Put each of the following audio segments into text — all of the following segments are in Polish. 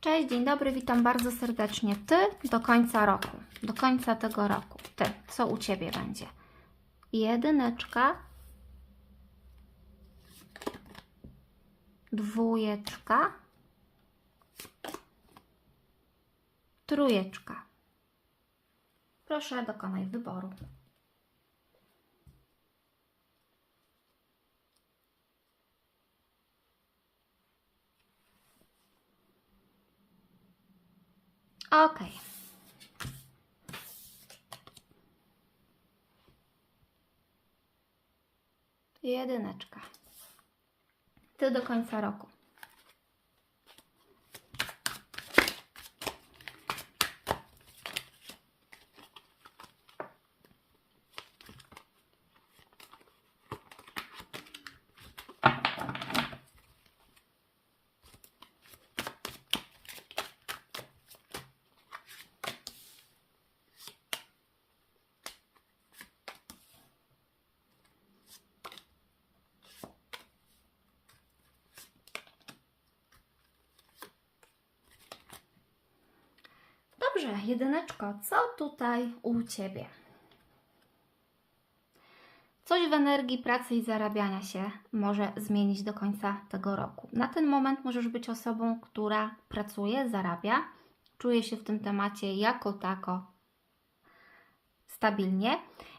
Cześć, dzień dobry, witam bardzo serdecznie. Ty do końca roku, do końca tego roku. Ty, co u Ciebie będzie? Jedyneczka, dwójeczka, trójeczka. Proszę, dokonaj wyboru. Ok. Jedyneczka. Ty do końca roku. Dobrze, jedyneczko, co tutaj u Ciebie? Coś w energii pracy i zarabiania się może zmienić do końca tego roku. Na ten moment możesz być osobą, która pracuje, zarabia, czuje się w tym temacie jako tako stabilnie.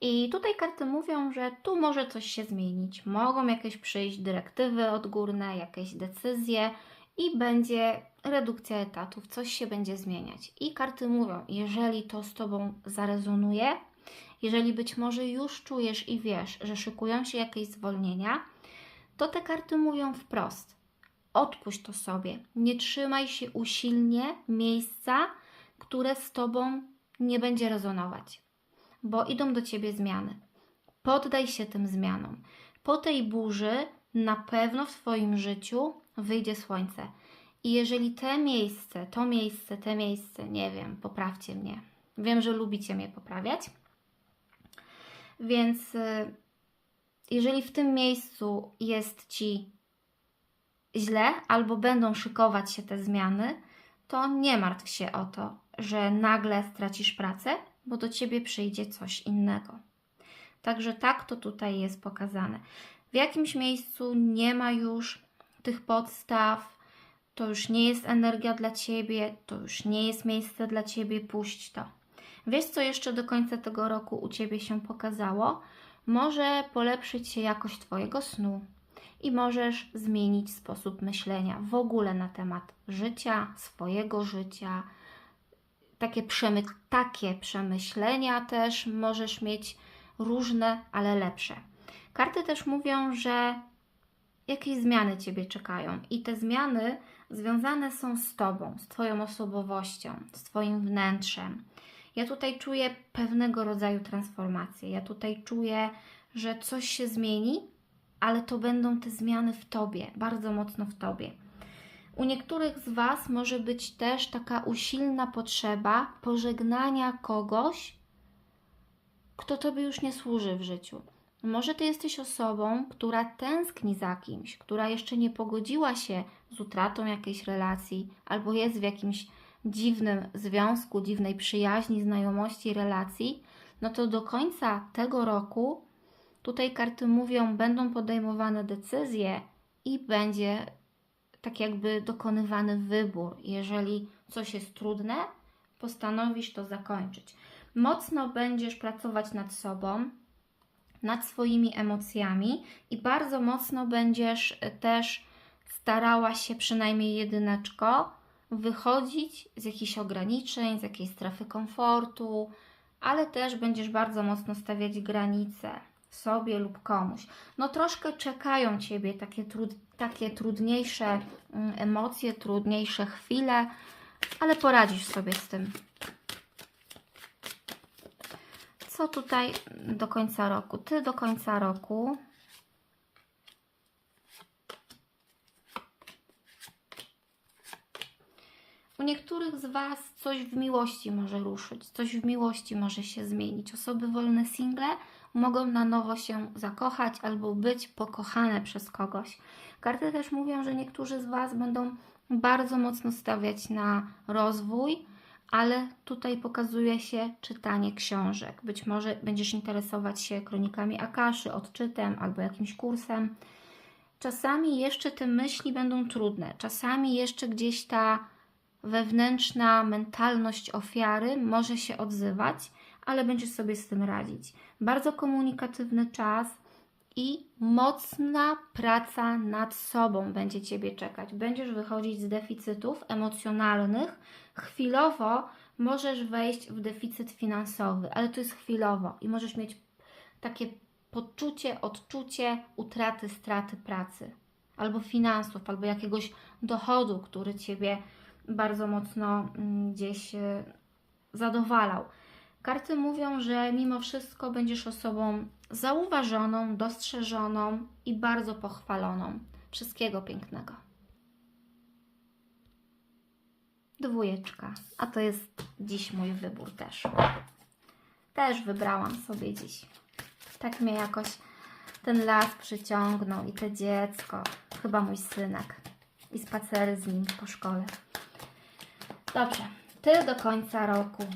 I tutaj karty mówią, że tu może coś się zmienić. Mogą jakieś przyjść dyrektywy odgórne, jakieś decyzje i będzie redukcja etatów, coś się będzie zmieniać. I karty mówią, jeżeli to z Tobą zarezonuje, jeżeli być może już czujesz i wiesz, że szykują się jakieś zwolnienia, to te karty mówią wprost. Odpuść to sobie. Nie trzymaj się usilnie miejsca, które z Tobą nie będzie rezonować, bo idą do Ciebie zmiany. Poddaj się tym zmianom. Po tej burzy na pewno w Twoim życiu wyjdzie słońce. I jeżeli te miejsce, to miejsce, te miejsce, nie wiem, poprawcie mnie. Wiem, że lubicie mnie poprawiać. Więc y, jeżeli w tym miejscu jest Ci źle, albo będą szykować się te zmiany, to nie martw się o to, że nagle stracisz pracę, bo do Ciebie przyjdzie coś innego. Także tak to tutaj jest pokazane. W jakimś miejscu nie ma już tych podstaw, to już nie jest energia dla Ciebie, to już nie jest miejsce dla Ciebie, puść to. Wiesz, co jeszcze do końca tego roku u Ciebie się pokazało? Może polepszyć się jakość Twojego snu i możesz zmienić sposób myślenia w ogóle na temat życia, swojego życia. Takie, przemy takie przemyślenia też możesz mieć różne, ale lepsze. Karty też mówią, że jakieś zmiany Ciebie czekają i te zmiany związane są z Tobą, z Twoją osobowością, z Twoim wnętrzem. Ja tutaj czuję pewnego rodzaju transformację. Ja tutaj czuję, że coś się zmieni, ale to będą te zmiany w Tobie, bardzo mocno w Tobie. U niektórych z Was może być też taka usilna potrzeba pożegnania kogoś, kto Tobie już nie służy w życiu. Może Ty jesteś osobą, która tęskni za kimś, która jeszcze nie pogodziła się z utratą jakiejś relacji, albo jest w jakimś dziwnym związku, dziwnej przyjaźni, znajomości, relacji, no to do końca tego roku tutaj karty mówią, będą podejmowane decyzje i będzie tak jakby dokonywany wybór. Jeżeli coś jest trudne, postanowisz to zakończyć. Mocno będziesz pracować nad sobą, nad swoimi emocjami i bardzo mocno będziesz też starała się, przynajmniej jedyneczko, wychodzić z jakichś ograniczeń, z jakiejś strefy komfortu, ale też będziesz bardzo mocno stawiać granice sobie lub komuś. No troszkę czekają Ciebie takie, trud, takie trudniejsze mm, emocje, trudniejsze chwile, ale poradzisz sobie z tym. Co tutaj do końca roku? Ty do końca roku. U niektórych z Was coś w miłości może ruszyć, coś w miłości może się zmienić. Osoby wolne single mogą na nowo się zakochać albo być pokochane przez kogoś. Karty też mówią, że niektórzy z Was będą bardzo mocno stawiać na rozwój, ale tutaj pokazuje się czytanie książek. Być może będziesz interesować się kronikami Akaszy, odczytem albo jakimś kursem. Czasami jeszcze te myśli będą trudne, czasami jeszcze gdzieś ta wewnętrzna mentalność ofiary może się odzywać, ale będziesz sobie z tym radzić. Bardzo komunikatywny czas i mocna praca nad sobą będzie Ciebie czekać. Będziesz wychodzić z deficytów emocjonalnych. Chwilowo możesz wejść w deficyt finansowy, ale to jest chwilowo i możesz mieć takie poczucie, odczucie utraty, straty pracy albo finansów, albo jakiegoś dochodu, który Ciebie bardzo mocno mm, gdzieś e, zadowalał. Karty mówią, że mimo wszystko będziesz osobą zauważoną, dostrzeżoną i bardzo pochwaloną. Wszystkiego pięknego. Dwójeczka, a to jest dziś mój wybór też. Też wybrałam sobie dziś. Tak mnie jakoś ten las przyciągnął i to dziecko, chyba mój synek, i spacery z nim po szkole. Dobrze, ty do końca roku.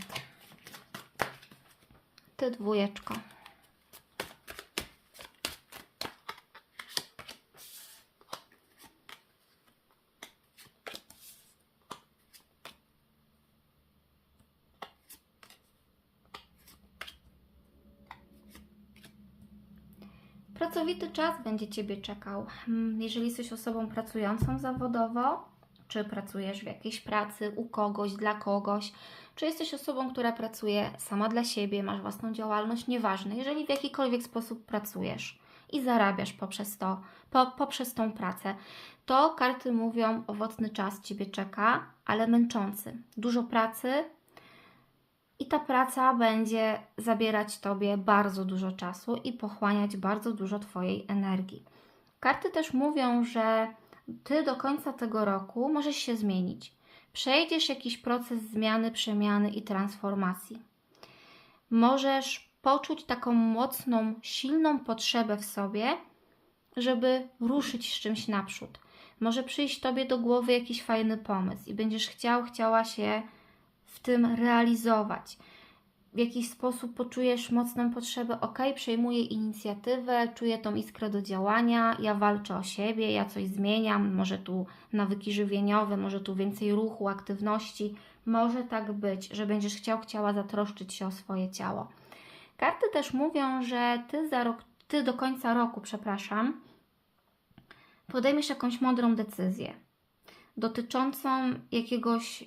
Ty dwójeczko. Pracowity czas będzie Ciebie czekał. Mm, Jeżeli jesteś osobą pracującą zawodowo, czy pracujesz w jakiejś pracy u kogoś, dla kogoś, czy jesteś osobą, która pracuje sama dla siebie, masz własną działalność, nieważne. Jeżeli w jakikolwiek sposób pracujesz i zarabiasz poprzez to, po, poprzez tą pracę, to karty mówią, owocny czas Ciebie czeka, ale męczący. Dużo pracy, i ta praca będzie zabierać Tobie bardzo dużo czasu i pochłaniać bardzo dużo Twojej energii. Karty też mówią, że Ty do końca tego roku możesz się zmienić. Przejdziesz jakiś proces zmiany, przemiany i transformacji. Możesz poczuć taką mocną, silną potrzebę w sobie, żeby ruszyć z czymś naprzód. Może przyjść Tobie do głowy jakiś fajny pomysł i będziesz chciał, chciała się w tym realizować. W jakiś sposób poczujesz mocną potrzebę, ok, przejmuję inicjatywę, czuję tą iskrę do działania, ja walczę o siebie, ja coś zmieniam, może tu nawyki żywieniowe, może tu więcej ruchu, aktywności. Może tak być, że będziesz chciał, chciała zatroszczyć się o swoje ciało. Karty też mówią, że ty, za rok, ty do końca roku, przepraszam, podejmiesz jakąś mądrą decyzję dotyczącą jakiegoś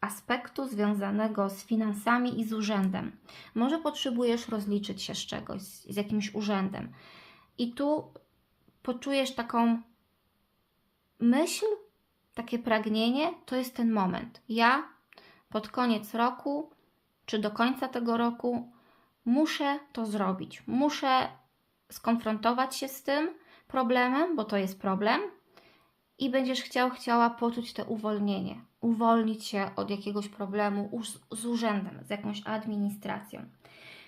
aspektu związanego z finansami i z urzędem. Może potrzebujesz rozliczyć się z czegoś, z jakimś urzędem. I tu poczujesz taką myśl, takie pragnienie, to jest ten moment. Ja pod koniec roku, czy do końca tego roku, muszę to zrobić. Muszę skonfrontować się z tym problemem, bo to jest problem, i będziesz chciał, chciała poczuć to uwolnienie, uwolnić się od jakiegoś problemu z urzędem, z jakąś administracją.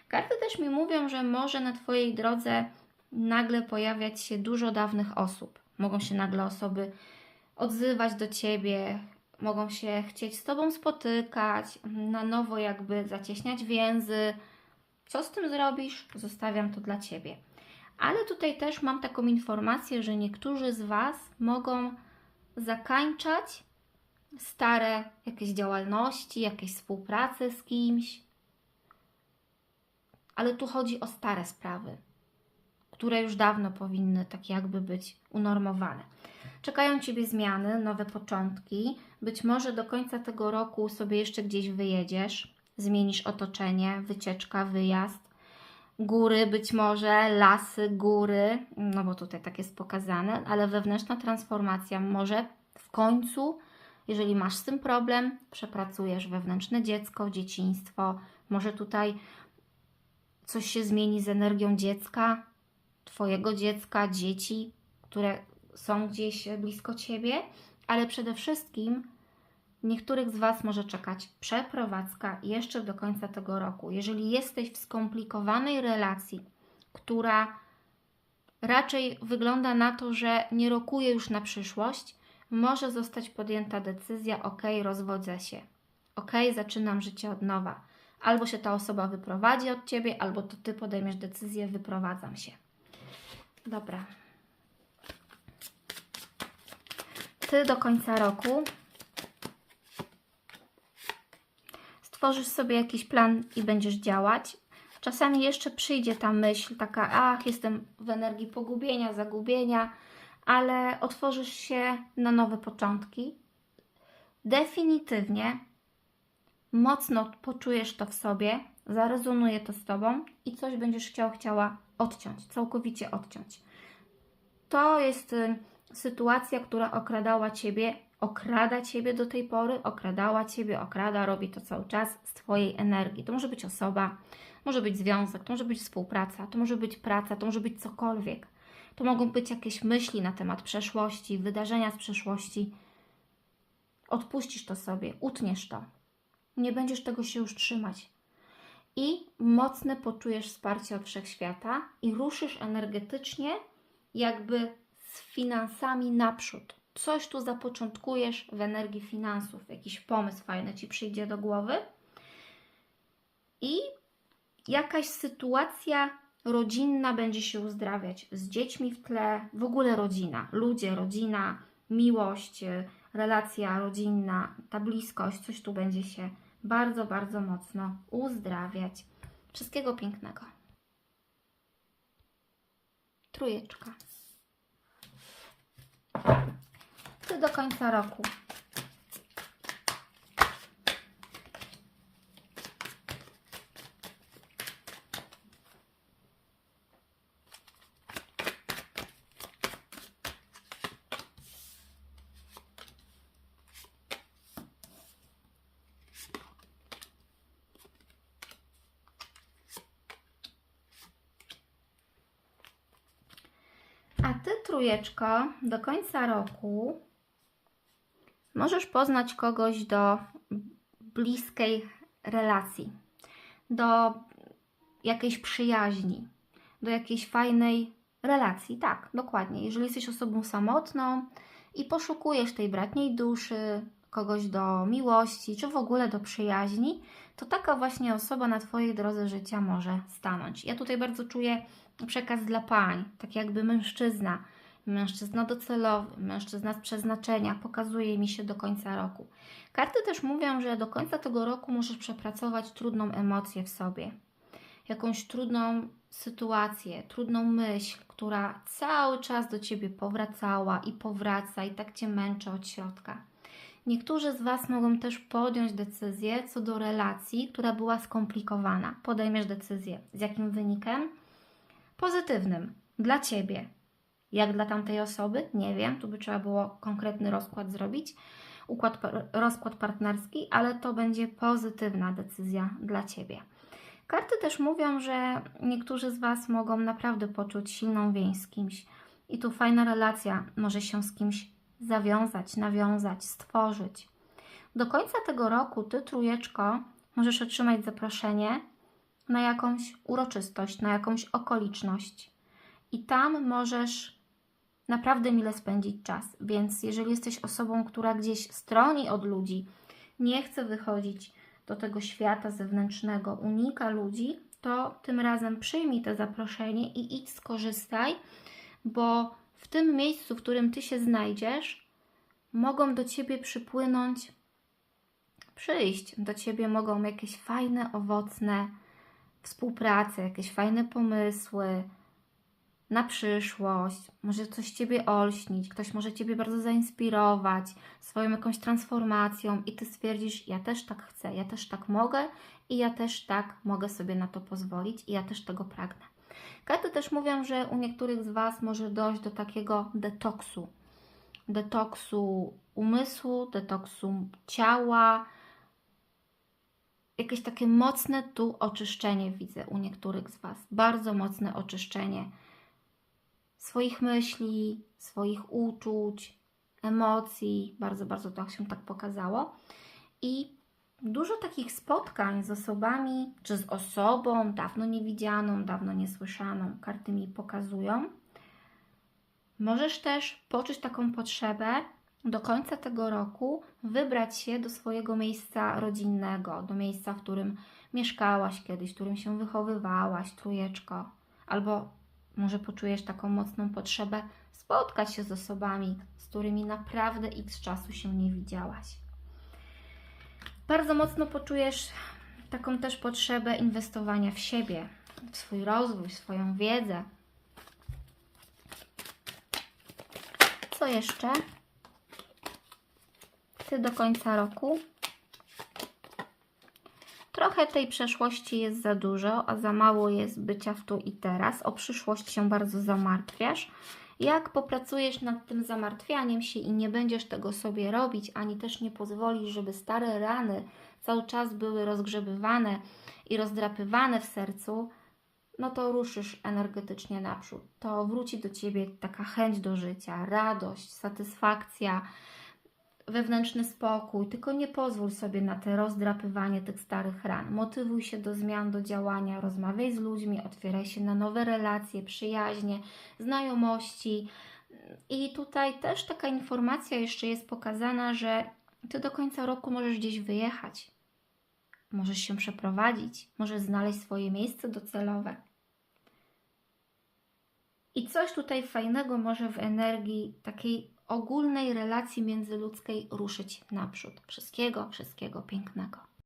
Karty też mi mówią, że może na Twojej drodze nagle pojawiać się dużo dawnych osób. Mogą się nagle osoby odzywać do Ciebie, mogą się chcieć z Tobą spotykać, na nowo jakby zacieśniać więzy. Co z tym zrobisz? Zostawiam to dla Ciebie. Ale tutaj też mam taką informację, że niektórzy z Was mogą zakańczać stare jakieś działalności, jakieś współpracy z kimś. Ale tu chodzi o stare sprawy, które już dawno powinny tak jakby być unormowane. Czekają Ciebie zmiany, nowe początki. Być może do końca tego roku sobie jeszcze gdzieś wyjedziesz, zmienisz otoczenie, wycieczka, wyjazd góry, być może lasy, góry, no bo tutaj tak jest pokazane, ale wewnętrzna transformacja może w końcu, jeżeli masz z tym problem, przepracujesz wewnętrzne dziecko, dzieciństwo, może tutaj coś się zmieni z energią dziecka, Twojego dziecka, dzieci, które są gdzieś blisko Ciebie, ale przede wszystkim Niektórych z Was może czekać przeprowadzka jeszcze do końca tego roku. Jeżeli jesteś w skomplikowanej relacji, która raczej wygląda na to, że nie rokuje już na przyszłość, może zostać podjęta decyzja: OK, rozwodzę się, OK, zaczynam życie od nowa. Albo się ta osoba wyprowadzi od ciebie, albo to ty podejmiesz decyzję: wyprowadzam się. Dobra. Ty do końca roku stworzysz sobie jakiś plan i będziesz działać. Czasami jeszcze przyjdzie ta myśl taka, ach, jestem w energii pogubienia, zagubienia, ale otworzysz się na nowe początki. Definitywnie mocno poczujesz to w sobie, zarezonuje to z tobą i coś będziesz chciał, chciała odciąć, całkowicie odciąć. To jest y, sytuacja, która okradała ciebie, okrada ciebie do tej pory, okradała ciebie, okrada, robi to cały czas z twojej energii. To może być osoba, może być związek, to może być współpraca, to może być praca, to może być cokolwiek. To mogą być jakieś myśli na temat przeszłości, wydarzenia z przeszłości. Odpuścisz to sobie, utniesz to. Nie będziesz tego się już trzymać. I mocne poczujesz wsparcie od wszechświata i ruszysz energetycznie, jakby z finansami naprzód. Coś tu zapoczątkujesz w energii finansów, jakiś pomysł fajny ci przyjdzie do głowy. I jakaś sytuacja rodzinna będzie się uzdrawiać z dziećmi w tle, w ogóle rodzina, ludzie, rodzina, miłość, y, relacja rodzinna, ta bliskość, coś tu będzie się bardzo, bardzo mocno uzdrawiać. Wszystkiego pięknego. Trójeczka. Ty do końca roku. Ty, trójeczko, do końca roku możesz poznać kogoś do bliskiej relacji, do jakiejś przyjaźni, do jakiejś fajnej relacji. Tak, dokładnie. Jeżeli jesteś osobą samotną i poszukujesz tej bratniej duszy, kogoś do miłości, czy w ogóle do przyjaźni, to taka właśnie osoba na Twojej drodze życia może stanąć. Ja tutaj bardzo czuję przekaz dla pań, tak jakby mężczyzna, mężczyzna docelowy, mężczyzna z przeznaczenia, pokazuje mi się do końca roku. Karty też mówią, że do końca tego roku możesz przepracować trudną emocję w sobie, jakąś trudną sytuację, trudną myśl, która cały czas do Ciebie powracała i powraca i tak Cię męczy od środka. Niektórzy z Was mogą też podjąć decyzję co do relacji, która była skomplikowana. Podejmiesz decyzję. Z jakim wynikiem? Pozytywnym. Dla Ciebie. Jak dla tamtej osoby? Nie wiem. Tu by trzeba było konkretny rozkład zrobić. Układ, rozkład partnerski, ale to będzie pozytywna decyzja dla Ciebie. Karty też mówią, że niektórzy z Was mogą naprawdę poczuć silną więź z kimś. I tu fajna relacja może się z kimś zawiązać, nawiązać, stworzyć. Do końca tego roku Ty, trójeczko, możesz otrzymać zaproszenie na jakąś uroczystość, na jakąś okoliczność. I tam możesz naprawdę mile spędzić czas. Więc jeżeli jesteś osobą, która gdzieś stroni od ludzi, nie chce wychodzić do tego świata zewnętrznego, unika ludzi, to tym razem przyjmij to zaproszenie i idź skorzystaj, bo w tym miejscu, w którym ty się znajdziesz, mogą do ciebie przypłynąć, przyjść do ciebie mogą jakieś fajne, owocne współprace, jakieś fajne pomysły na przyszłość, może coś ciebie olśnić, ktoś może ciebie bardzo zainspirować swoją jakąś transformacją i ty stwierdzisz, ja też tak chcę, ja też tak mogę i ja też tak mogę sobie na to pozwolić i ja też tego pragnę. Karty też mówią, że u niektórych z Was może dojść do takiego detoksu. Detoksu umysłu, detoksu ciała. Jakieś takie mocne tu oczyszczenie widzę u niektórych z Was. Bardzo mocne oczyszczenie swoich myśli, swoich uczuć, emocji. Bardzo, bardzo to się tak pokazało. I dużo takich spotkań z osobami, czy z osobą dawno niewidzianą, dawno niesłyszaną, karty mi pokazują. Możesz też poczuć taką potrzebę do końca tego roku wybrać się do swojego miejsca rodzinnego, do miejsca, w którym mieszkałaś kiedyś, w którym się wychowywałaś, trójeczko, albo może poczujesz taką mocną potrzebę spotkać się z osobami, z którymi naprawdę x czasu się nie widziałaś. Bardzo mocno poczujesz taką też potrzebę inwestowania w siebie, w swój rozwój, w swoją wiedzę. Co jeszcze? Ty do końca roku. Trochę tej przeszłości jest za dużo, a za mało jest bycia w tu i teraz. O przyszłość się bardzo zamartwiasz. Jak popracujesz nad tym zamartwianiem się i nie będziesz tego sobie robić, ani też nie pozwolisz, żeby stare rany cały czas były rozgrzebywane i rozdrapywane w sercu, no to ruszysz energetycznie naprzód. To wróci do ciebie taka chęć do życia, radość, satysfakcja, wewnętrzny spokój. Tylko nie pozwól sobie na te rozdrapywanie tych starych ran. Motywuj się do zmian, do działania, rozmawiaj z ludźmi, otwieraj się na nowe relacje, przyjaźnie, znajomości. I tutaj też taka informacja jeszcze jest pokazana, że ty do końca roku możesz gdzieś wyjechać. Możesz się przeprowadzić, możesz znaleźć swoje miejsce docelowe. I coś tutaj fajnego może w energii takiej ogólnej relacji międzyludzkiej ruszyć naprzód. Wszystkiego, wszystkiego pięknego.